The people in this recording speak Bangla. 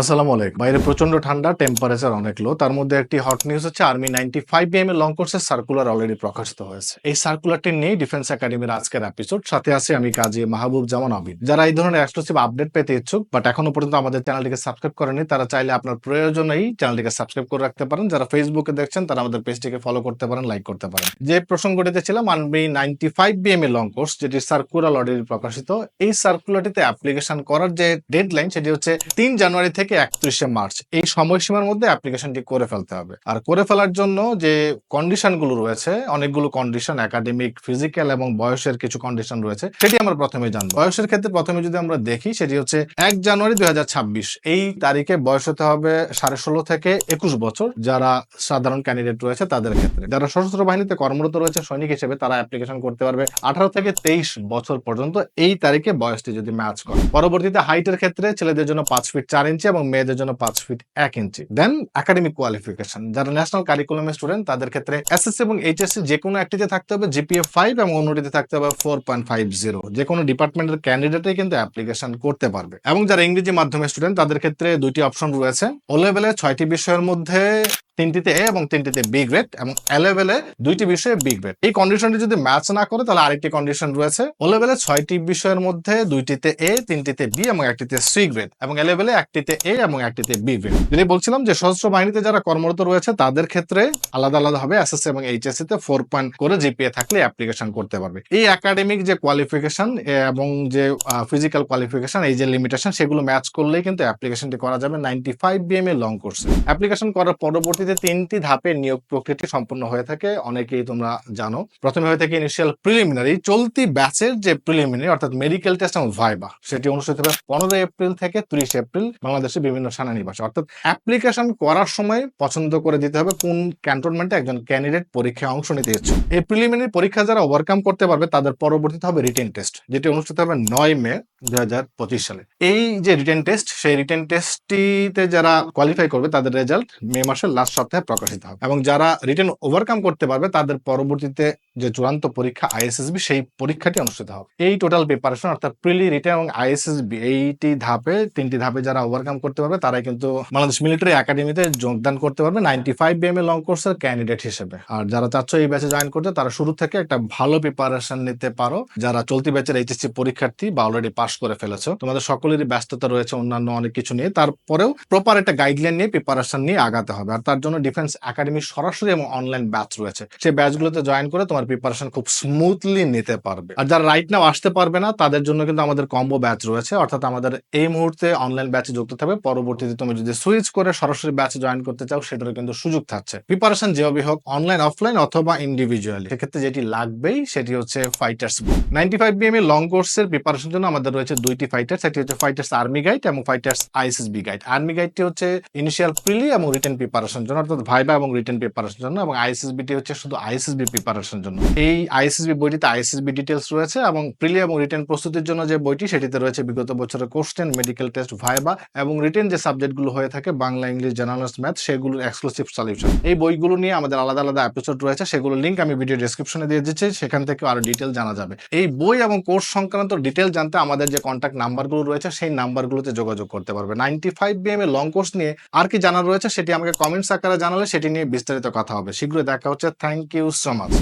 আসসালামু আলাইকুম। বাইরে প্রচণ্ড ঠান্ডা টেম্পারেচার অনেক লো তার মধ্যে একটি হট নিউজ হচ্ছে আর্মি নাইনটি ফাইভ বিএম এর লং কোর্সের সার্কুলার অলরেডি প্রকাশিত হয়েছে। এই সার্কুলারটি নিয়ে ডিফেন্স একাডেমির আজকের এপিসোড সাথে আছে আমি কাজী মাহবুব জামান আবিদ। যারা এই ধরনের এক্সক্লুসিভ আপডেট পেতে ইচ্ছুক বাট এখনও পর্যন্ত আমাদের চ্যানেলটিকে সাবস্ক্রাইব করেনি তারা চাইলে আপনার প্রয়োজনেই চ্যানেলটিকে সাবস্ক্রাইব করে রাখতে পারেন। যারা ফেসবুকে দেখছেন, তারা আমাদের পেজটিকে ফলো করতে পারেন লাইক করতে পারেন। যে প্রসঙ্গটিতে ছিলাম আর্মি নাইনটি ফাইভ বিএম এর লং কোর্স যেটি সার্কুলার অলরেডি প্রকাশিত, এই সার্কুলারটিতে অ্যাপ্লিকেশন করার যে ডেডলাইন সেটি হচ্ছে তিন জানুয়ারি থেকে একত্রিশে মার্চ। এই সময়সীমার মধ্যে অ্যাপ্লিকেশনটি করে ফেলতে হবে। আর করে ফেলার জন্য যে কন্ডিশনগুলো রয়েছে, অনেকগুলো কন্ডিশন একাডেমিক ফিজিক্যাল এবং বয়সের কিছু কন্ডিশন রয়েছে, সেটি আমরা প্রথমে জানব। বয়সের ক্ষেত্রে প্রথমে যদি আমরা দেখি, সেটি হচ্ছে এক জানুয়ারি দুই এই তারিখে বয়স হতে হবে সাড়ে ষোলো থেকে একুশ বছর। যারা সাধারণ ক্যান্ডিডেট রয়েছে তাদের ক্ষেত্রে। যারা সশস্ত্র বাহিনীতে কর্মরত রয়েছে, সৈনিক হিসেবে তারা অ্যাপ্লিকেশন করতে পারবে আঠারো থেকে তেইশ বছর পর্যন্ত। এই তারিখে বয়সটি যদি ম্যাচ করে। পরবর্তীতে হাইটের ক্ষেত্রে ছেলেদের জন্য পাঁচ ফিট চার ইঞ্চি এবং মেয়েদের জন্য পাঁচ ফিট এক ইঞ্চি দেন একাডেমিক কোয়ালিফিকেশন যারা ন্যাশনাল কারিকুলামের স্টুডেন্ট তাদের ক্ষেত্রে এস এসএসসি এবং এইচএসসি যে কোনো একটিতে থাকতে হবে জিপিএফ ফাইভ এবং অন্যটিতে থাকতে হবে ফোর পয়েন্ট ফাইভ জিরো যে কোনো ডিপার্টমেন্টের ক্যান্ডিডেটই কিন্তু অ্যাপ্লিকেশন করতে পারবে। এবং যারা ইংরেজি মাধ্যমে স্টুডেন্ট তাদের ক্ষেত্রে দুইটি অপশন রয়েছে। ও লেভেলে ছয়টি বিষয়ের মধ্যে তিনটিতে এ এবং তিনটিতে বি গ্রেড এবং এ লেভেলে দুইটি বিষয়ে বি গ্রেড এই কন্ডিশনটি যদি ম্যাচ না করে, তাহলে আরেকটি কন্ডিশন রয়েছে। ও লেভেলে ছয়টি বিষয়ের মধ্যে দুইটিতে এ তিনটিতে বি এবং একটিতে সি গ্রেড এবং এ লেভেলে একটিতে এ এবং একটিতে বি গ্রেড যদি বলছিলাম যে সশস্ত্র বাহিনীতে যারা কর্মরত রয়েছে, তাদের ক্ষেত্রে আলাদা আলাদা হবে এসএসসি এবং এইচএসসি তে ফোর পয়েন্ট করে জিপিএ থাকলে অ্যাপ্লিকেশন করতে পারবে। এই একাডেমিক যে কোয়ালিফিকেশন এবং যে ফিজিক্যাল কোয়ালিফিকেশন এই যে লিমিটেশন সেগুলো ম্যাচ করলেই কিন্তু অ্যাপ্লিকেশনটি করা যাবে নাইনটি ফাইভ বিএম এ লং কোর্সে অ্যাপ্লিকেশন করার পরবর্তীতে তিনটি ধাপে নিয়োগ প্রক্রিয়াটি সম্পন্ন হয়ে থাকে, অনেকেই তোমরা জানো। প্রথমে হয়ে থাকে ইনিশিয়াল প্রিলিমিনারি চলতি ব্যাচের যে প্রিলিমিনারি অর্থাৎ মেডিকেল টেস্ট এবং ভাইবা সেটি অনুষ্ঠিত হবে পনেরো এপ্রিল থেকে ত্রিশ এপ্রিল বাংলাদেশের বিভিন্ন সেনানিবাসে অর্থাৎ অ্যাপ্লিকেশন করার সময় পছন্দ করে দিতে হবে কোন ক্যান্টনমেন্টে একজন ক্যান্ডিডেট পরীক্ষায় অংশ নিতে ইচ্ছুক। এই প্রিলিমিনারি পরীক্ষা যারা ওভারকাম করতে পারবে, তাদের পরবর্তীতে হবে রিটেন টেস্ট যেটি অনুষ্ঠিত হবে নয় মে। দুই হাজার পঁচিশ সালে। এই যে রিটেন টেস্ট সেই রিটেন টেস্টটিতে যারা কোয়ালিফাই করবে, তাদের রেজাল্ট মে মাসের লাস্ট সপ্তাহে প্রকাশিত হবে। এবং যারা রিটেন ওভারকাম করতে পারবে, তাদের পরবর্তীতে যে চূড়ান্ত পরীক্ষা আইএসএসবি সেই পরীক্ষাটি অনুষ্ঠিত হবে। এই টোটাল প্রিপারেশন অর্থাৎ প্রিলি রিটেন এবং আইএসএসবি এইটি ধাপে, তিনটি ধাপে যারা ওভারকাম করতে পারবে তারাই কিন্তু বাংলাদেশ মিলিটারি একাডেমিতে যোগদান করতে পারবে নাইনটি ফাইভ বিএম এ লং কোর্সের ক্যান্ডিডেট হিসেবে। আর যারা চাচ্ছ এই ব্যাচে জয়েন করতে, তারা শুরু থেকে একটা ভালো প্রিপারেশন নিতে পারো। যারা চলতি ব্যাচের এইচএসসি পরীক্ষার্থী বা অলরেডি পাশ করে ফেলেছো, তোমাদের সকলেরই ব্যস্ততা রয়েছে, অন্যান্য অনেক কিছু নিয়ে। তারপরেও প্রপার একটা গাইডলাইন নিয়ে প্রিপারেশন নিয়ে আগাতে হবে। আর তার জন্য ডিফেন্স একাডেমি সরাসরি এবং অনলাইন ব্যাচ রয়েছে। সেই ব্যাচগুলোতে জয়েন করে তোমার প্রিপারেশন খুব স্মুথলি নিতে পারবে। আর যারা রাইট নাও আসতে পারবে না, তাদের জন্য কিন্তু আমাদের কম্বো ব্যাচ রয়েছে। অর্থাৎ আমাদের এই মুহূর্তে অনলাইন ব্যাচে যুক্ত থাকবে। পরবর্তীতে তুমি যদি সুইচ করে সরাসরি ব্যাচে জয়েন করতে চাও সেটারও কিন্তু সুযোগ থাকছে। প্রিপারেশন যেভাবে হোক অনলাইন অফলাইন অথবা ইন্ডিভিজুয়ালি সেক্ষেত্রে যেটি লাগবেই, সেটি হচ্ছে fighters book ninety five BM এর লং কোর্সের প্রিপারেশন জন্য আমাদের রয়েছে দুইটি ফাইটার্স একটি হচ্ছে ফাইটার্স আর্মি গাইড এবং ফাইটার্স আইএসএসবি গাইড আর্মি গাইডটি হচ্ছে ইনিশিয়াল প্রিলি এবং রিটেন প্রিপারেশন জন্য। অর্থাৎ ভাইবা এবং রিটেন প্রিপারেশন জন্য এবং আইএসএসবিটি হচ্ছে শুধু আইএসএসবি প্রিপারেশন জন্য। এই আইএসএসবি বইটিতে আইএসএসবি ডিটেলস রয়েছে এবং প্রিলি এবং রিটেন প্রস্তুতির জন্য যে বইটি, সেটিতে রয়েছে বিগত বছরের কোশ্চেন মেডিকেল টেস্ট ভাইবা এবং রিটেন যে সাবজেক্টগুলো হয়ে থাকে, বাংলা, ইংলিশ জার্নালিস্ট ম্যাথ সেগুলোর এক্সক্লুসিভ সলিউশন এই বইগুলো নিয়ে আমাদের আলাদা আলাদা এপিসোড রয়েছে, সেগুলোর লিঙ্ক আমি ভিডিও ডিসক্রিপশনে দিয়ে দিচ্ছি, সেখান থেকে আরও ডিটেল জানা যাবে। এই বই এবং কোর্স সংক্রান্ত ডিটেল জানতে আমাদের যে কন্ট্যাক্ট নাম্বারগুলো রয়েছে, সেই নাম্বারগুলোতে যোগাযোগ করতে পারবে। নাইনটি ফাইভ বিএম এ লং কোর্স নিয়ে আর কি জানা রয়েছে, সেটি আমাকে কমেন্টস আকারে জানালে সেটি নিয়ে বিস্তারিত কথা হবে। শীঘ্রই দেখা হচ্ছে। Thank you so much